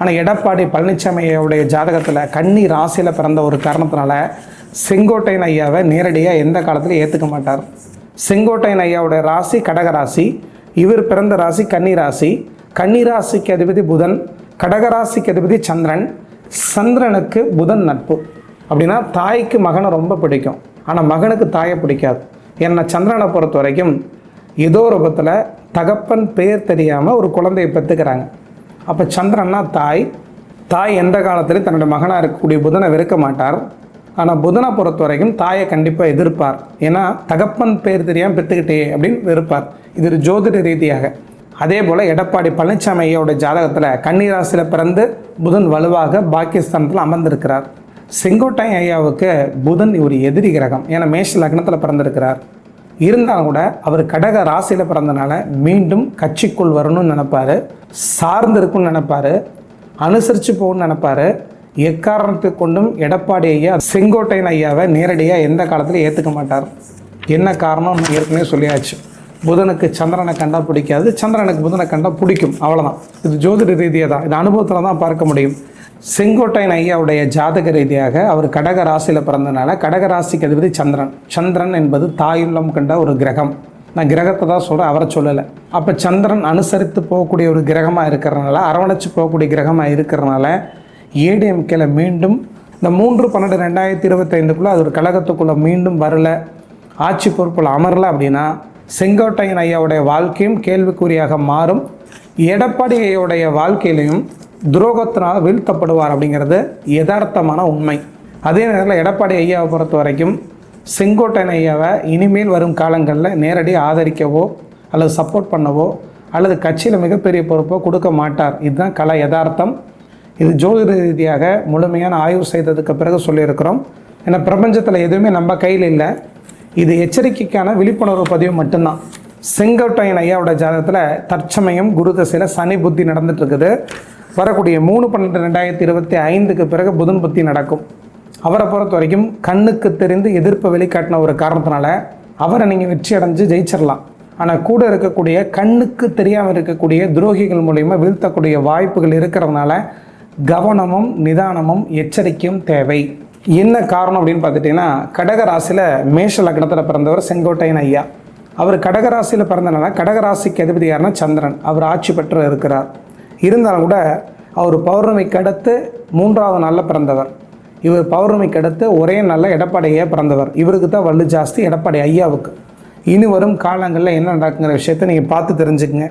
ஆனால் எடப்பாடி பழனிசாமியோடைய ஜாதகத்தில் கன்னி ராசியில் பிறந்த ஒரு காரணத்தினால செங்கோட்டையன் ஐயாவை நேரடியாக எந்த காலத்திலும் ஏற்றுக்க மாட்டார். செங்கோட்டையன் ஐயாவுடைய ராசி கடகராசி இவர் பிறந்த ராசி கன்னி ராசி. கன்னி ராசிக்கு அதிபதி புதன் கடகராசிக்கு அதிபதி சந்திரன். சந்திரனுக்கு புதன் நட்பு. அப்படின்னா தாய்க்கு மகனை ரொம்ப பிடிக்கும். ஆனால் மகனுக்கு தாயை பிடிக்காது. என்னை சந்திரனை பொறுத்த வரைக்கும் ஏதோ ரூபத்தில் தகப்பன் பேர் தெரியாமல் ஒரு குழந்தையை பெற்றுக்கிறாங்க. அப்போ சந்திரன்னா தாய். தாய் எந்த காலத்திலும் தன்னுடைய மகனாக இருக்கக்கூடிய புதனை வெறுக்க மாட்டார். ஆனால் புதனை பொறுத்த வரைக்கும் தாயை கண்டிப்பாக எதிர்ப்பார். ஏன்னா தகப்பன் பேர் தெரியாமல் பெற்றுக்கிட்டே அப்படின்னு வெறுப்பார். இது ஒரு ஜோதிட ரீதியாக. அதே போல் எடப்பாடி பழனிசாமி ஐயாவோட ஜாதகத்தில் கன்னிராசியில் பிறந்து புதன் வலுவாக பாகிஸ்தானத்தில் அமர்ந்திருக்கிறார். செங்கோட்டை ஐயாவுக்கு புதன் ஒரு எதிரி கிரகம். ஏன்னா மேஷ லக்னத்தில் பிறந்திருக்கிறார். இருந்தாலும் கூட அவர் கடக ராசியில் பிறந்தனால மீண்டும் கட்சிக்குள் வரணும்னு நினைப்பாரு. சார்ந்து இருக்கும்னு நினைப்பாரு. அனுசரித்து போகணும்னு நினைப்பார். எக்காரணத்தை கொண்டும் எடப்பாடி ஐயா செங்கோட்டையன் ஐயாவை நேரடியாக எந்த காலத்திலும் ஏற்றுக்க மாட்டார். என்ன காரணம்? ஏற்கனவே சொல்லியாச்சு. புதனுக்கு சந்திரனை கண்டா பிடிக்காது. சந்திரனுக்கு புதனை கண்டா பிடிக்கும். அவ்வளோதான் இது ஜோதிட ரீதியாக தான் இது அனுபவத்தில் தான் பார்க்க முடியும். செங்கோட்டையன் ஐயாவுடைய ஜாதக ரீதியாக அவர் கடக ராசியில் பிறந்தனால கடக ராசிக்கு அதிபதி சந்திரன். சந்திரன் என்பது தாயுள்ளம் கண்ட ஒரு கிரகம். நான் கிரகத்தை தான் சொல்கிறேன் அவரை சொல்லலை. அப்போ சந்திரன் அனுசரித்து போகக்கூடிய ஒரு கிரகமாக இருக்கிறனால அரவணைச்சு போகக்கூடிய கிரகமாக இருக்கிறனால ஏடிஎம்கேல மீண்டும் இந்த மூன்று பன்னெண்டு ரெண்டாயிரத்தி இருபத்தைந்துக்குள்ளே அது ஒரு கழகத்துக்குள்ளே மீண்டும் வரல ஆட்சி பொறுப்பில் அமரல அப்படின்னா செங்கோட்டையன் ஐயாவுடைய வாழ்க்கையும் கேள்விக்குறியாக மாறும். எடப்பாடி ஐயாவுடைய வாழ்க்கையிலையும் துரோகத்தினால் வீழ்த்தப்படுவார் அப்படிங்கிறது யதார்த்தமான உண்மை. அதே நேரத்தில் எடப்பாடி ஐயாவை பொறுத்த வரைக்கும் செங்கோட்டையன் ஐயாவை இனிமேல் வரும் காலங்களில் நேரடி ஆதரிக்கவோ அல்லது சப்போர்ட் பண்ணவோ அல்லது கட்சியில் மிகப்பெரிய பொறுப்போ கொடுக்க மாட்டார். இதுதான் கலை யதார்த்தம். இது ஜோதிட ரீதியாக முழுமையான ஆய்வு செய்ததுக்கு பிறகு சொல்லியிருக்கிறோம். ஏன்னா பிரபஞ்சத்தில் எதுவுமே நம்ம கையில் இல்லை. இது எச்சரிக்கைக்கான விழிப்புணர்வு பதிவு மட்டும்தான். செங்கோட்டையன் ஐயாவோட ஜாதகத்தில் தற்சமயம் குரு தசையில் சனி புத்தி நடந்துட்டு இருக்குது. வரக்கூடிய மூணு பன்னெண்டு ரெண்டாயிரத்தி இருபத்தி ஐந்துக்கு பிறகு புதன் புத்தி நடக்கும். அவரை பொறுத்த வரைக்கும் கண்ணுக்கு தெரிந்து எதிர்ப்பை வெளிக்காட்டின ஒரு காரணத்தினால அவரை நீங்கள் வெற்றி அடைஞ்சு ஜெயிச்சிடலாம் ஆனால் கூட இருக்கக்கூடிய கண்ணுக்கு தெரியாமல் இருக்கக்கூடிய துரோகிகள் மூலயமா வீழ்த்தக்கூடிய வாய்ப்புகள் இருக்கிறதுனால கவனமும் நிதானமும் எச்சரிக்கையும் தேவை. என்ன காரணம் அப்படின்னு பார்த்துட்டிங்கன்னா கடகராசியில் மேஷ லக்னத்தில் பிறந்தவர் செங்கோட்டையன் ஐயா. அவர் கடகராசியில் பிறந்தனால கடகராசிக்கு அதிபதி யாருன்னா சந்திரன். அவர் ஆட்சி பெற்று இருக்கிறார். இருந்தாலும் கூட அவர் பௌர்ணமிக்கு அடுத்து மூன்றாவது நாளில் பிறந்தவர். இவர் பௌர்ணமிக்கு அடுத்து ஒரே நாளில் எடப்பாடி பிறந்தவர். இவருக்கு தான் வலு ஜாஸ்தி எடப்பாடி ஐயாவுக்கு. இனி வரும் காலங்களில் என்ன நடக்குங்கிற விஷயத்தை நீங்கள் பார்த்து தெரிஞ்சுக்கங்க.